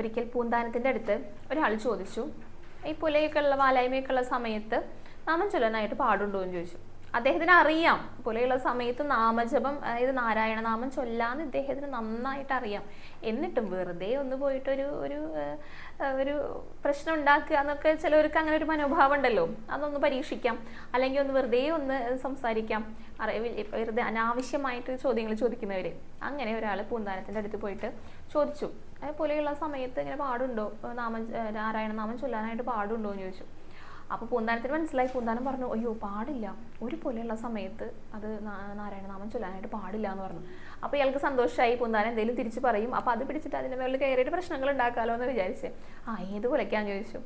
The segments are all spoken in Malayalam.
ഒരിക്കൽ പൂന്താനത്തിന്റെ അടുത്ത് ഒരാൾ ചോദിച്ചു ഈ പുലയൊക്കെ ഉള്ള വാലായ്മയൊക്കെ ഉള്ള സമയത്ത് നാമം ചൊല്ലാനായിട്ട് പാടുണ്ടോ? എന്ന് ചോദിച്ചു. അദ്ദേഹത്തിന് അറിയാം പുലയുള്ള സമയത്ത് നാമജപം അതായത് നാരായണ നാമം ചൊല്ലാന്ന് ഇദ്ദേഹത്തിന് നന്നായിട്ട് അറിയാം എന്നിട്ടും വെറുതെ ഒന്ന് പോയിട്ടൊരു ഒരു ഒരു പ്രശ്നം ഉണ്ടാക്കുക എന്നൊക്കെ ചിലവർക്ക് അങ്ങനെ ഒരു മനോഭാവം ഉണ്ടല്ലോ. അതൊന്ന് പരീക്ഷിക്കാം. അല്ലെങ്കിൽ ഒന്ന് വെറുതെ ഒന്ന് സംസാരിക്കാം. വെറുതെ അനാവശ്യമായിട്ട് ചോദ്യങ്ങൾ ചോദിക്കുന്നവര്. അങ്ങനെ ഒരാൾ പൂന്താനത്തിന്റെ അടുത്ത് പോയിട്ട് ചോദിച്ചു. "ഏ, പുലയുള്ള സമയത്ത് ഇങ്ങനെ പാടുണ്ടോ? നാമ നാരായണ നാമം ചൊല്ലാനായിട്ട് പാടുണ്ടോ എന്ന് ചോദിച്ചു. അപ്പോൾ പൂന്താനത്തിന് മനസ്സിലായി. പൂന്താനം പറഞ്ഞു അയ്യോ പാടില്ല. ഒരു പോലെയുള്ള സമയത്ത് അത് നാരായണ നാമം ചൊല്ലാനായിട്ട് പാടില്ല എന്ന് പറഞ്ഞു. അപ്പോൾ ഇയാൾക്ക് സന്തോഷമായി പൂന്താനം എന്തെങ്കിലും തിരിച്ചു പറയും. അപ്പോൾ അത് പിടിച്ചിട്ട് അതിന്റെ മേളിൽ കയറിയിട്ട് പ്രശ്നങ്ങൾ ഉണ്ടാക്കാമല്ലോ എന്ന് വിചാരിച്ച്. ആ ഏത് പുലയ്ക്കാന്ന് ചോദിച്ചു.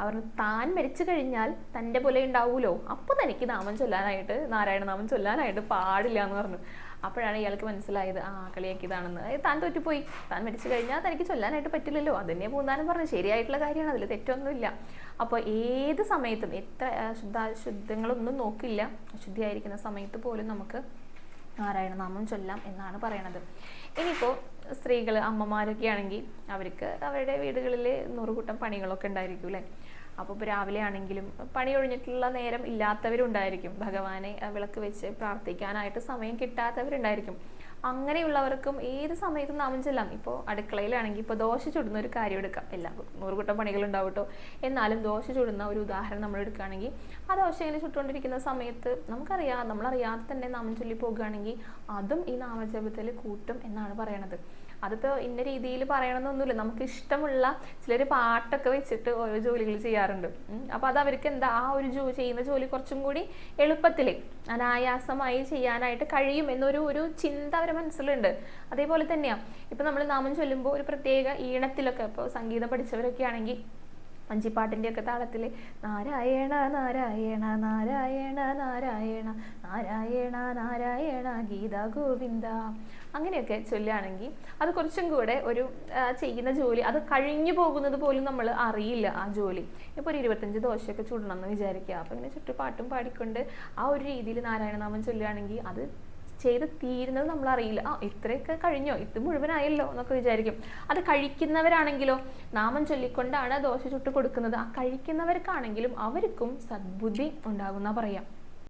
അവർ താൻ മരിച്ചു കഴിഞ്ഞാൽ തന്റെ പോലെ ഉണ്ടാവൂലോ? അപ്പോൾ തനിക്ക് നാമം ചൊല്ലാനായിട്ട് നാരായണ നാമം ചൊല്ലാനായിട്ട് പാടില്ല എന്ന് പറഞ്ഞു. അപ്പോഴാണ് ഇയാൾക്ക് മനസ്സിലായത് ആ കളിയാക്കിയതാണെന്ന്. താൻ തോറ്റുപോയി. താൻ മരിച്ചു കഴിഞ്ഞാൽ തനിക്ക് ചൊല്ലാനായിട്ട് പറ്റില്ലല്ലോ. അതന്നെ പൂന്താനം പറഞ്ഞു. ശരിയായിട്ടുള്ള കാര്യമാണ്. അതിൽ തെറ്റൊന്നുമില്ല. അപ്പോൾ ഏത് സമയത്തും എത്ര ആ, ശുദ്ധ ശുദ്ധങ്ങളൊന്നും നോക്കില്ല. അശുദ്ധിയായിരിക്കുന്ന സമയത്ത് പോലും നമുക്ക് നാരായണനാമം ചൊല്ലാം എന്നാണ് പറയണത്. ഇനിയിപ്പോൾ സ്ത്രീകൾ അമ്മമാരൊക്കെ ആണെങ്കിൽ അവർക്ക് അവരുടെ വീടുകളിൽ നൂറുകൂട്ടം പണികളൊക്കെ ഉണ്ടായിരിക്കും അല്ലേ? അപ്പോൾ ഇപ്പോൾ രാവിലെ ആണെങ്കിലും പണി ഒഴിഞ്ഞിട്ടുള്ള നേരം ഇല്ലാത്തവരുണ്ടായിരിക്കും. ഭഗവാനെ വിളക്ക് വെച്ച് പ്രാർത്ഥിക്കാനായിട്ട് സമയം കിട്ടാത്തവരുണ്ടായിരിക്കും. അങ്ങനെയുള്ളവർക്കും ഏത് സമയത്തും നാമം ചെല്ലാം. ഇപ്പോൾ അടുക്കളയിലാണെങ്കിൽ ഇപ്പോൾ ദോശ ചുടുന്ന ഒരു കാര്യം എടുക്കാം. എല്ലാം നൂറുകൂട്ടം പണികളുണ്ടാവും കേട്ടോ എന്നാലും ദോശ ചുടുന്ന ഒരു ഉദാഹരണം നമ്മൾ എടുക്കുകയാണെങ്കിൽ ആ ദോശ ഇങ്ങനെ ചുട്ടുകൊണ്ടിരിക്കുന്ന സമയത്ത് നമുക്കറിയാം നമ്മളറിയാതെ തന്നെ നാമം ചൊല്ലി പോകുകയാണെങ്കിൽ അതും ഈ നാമജപത്തിൽ കൂട്ടും എന്നാണ് പറയണത്. അതിപ്പോൾ ഇന്ന രീതിയിൽ പറയണമെന്നൊന്നുമില്ല നമുക്ക് ഇഷ്ടമുള്ള ചിലർ പാട്ടൊക്കെ വെച്ചിട്ട് ഓരോ ജോലികൾ ചെയ്യാറുണ്ട്. അപ്പൊ അപ്പോൾ അത് അവർക്ക് എന്താ ആ ഒരു ജോ ചെയ്യുന്ന ജോലി കുറച്ചും കൂടി എളുപ്പത്തിൽ അനായാസമായി ചെയ്യാനായിട്ട് കഴിയും എന്നൊരു ഒരു ചിന്ത അവരുടെ മനസ്സിലുണ്ട്. അതേപോലെ തന്നെയാണ് ഇപ്പം നമ്മൾ നാമം ചൊല്ലുമ്പോൾ ഒരു പ്രത്യേക ഈണത്തിലൊക്കെ ഇപ്പോൾ സംഗീതം പഠിച്ചവരൊക്കെ ആണെങ്കിൽ വഞ്ചിപ്പാട്ടിന്റെ ഒക്കെ താളത്തിൽ നാരായണ നാരായണ നാരായണ നാരായണ നാരായണ നാരായണ ഗീത ഗോവിന്ദ അങ്ങനെയൊക്കെ ചൊല്ലുകയാണെങ്കിൽ അത് കുറച്ചും കൂടെ ഒരു ചെയ്യുന്ന ജോലി അത് കഴിഞ്ഞു പോകുന്നത് പോലും നമ്മൾ അറിയില്ല ആ ജോലി. ഇപ്പോൾ ഒരു ഇരുപത്തഞ്ച് ദോശയൊക്കെ ചുടണം എന്ന് വിചാരിക്കുക. അപ്പോൾ ഇങ്ങനെ ചുറ്റുപാട്ടും പാടിക്കൊണ്ട് ആ ഒരു രീതിയിൽ നാരായണനാമം ചൊല്ലുകയാണെങ്കിൽ അത് ചെയ്ത് തീരുന്നത് നമ്മൾ അറിയില്ല. ആ ഇത്രയൊക്കെ കഴിഞ്ഞോ? ഇത് മുഴുവനായല്ലോ എന്നൊക്കെ വിചാരിക്കും. അത് കഴിക്കുന്നവരാണെങ്കിലോ നാമം ചൊല്ലിക്കൊണ്ടാണ് ദോശ ചുട്ട് കൊടുക്കുന്നത്. ആ കഴിക്കുന്നവർക്കാണെങ്കിലും അവർക്കും സദ്ബുദ്ധി ഉണ്ടാകുന്ന പറയാം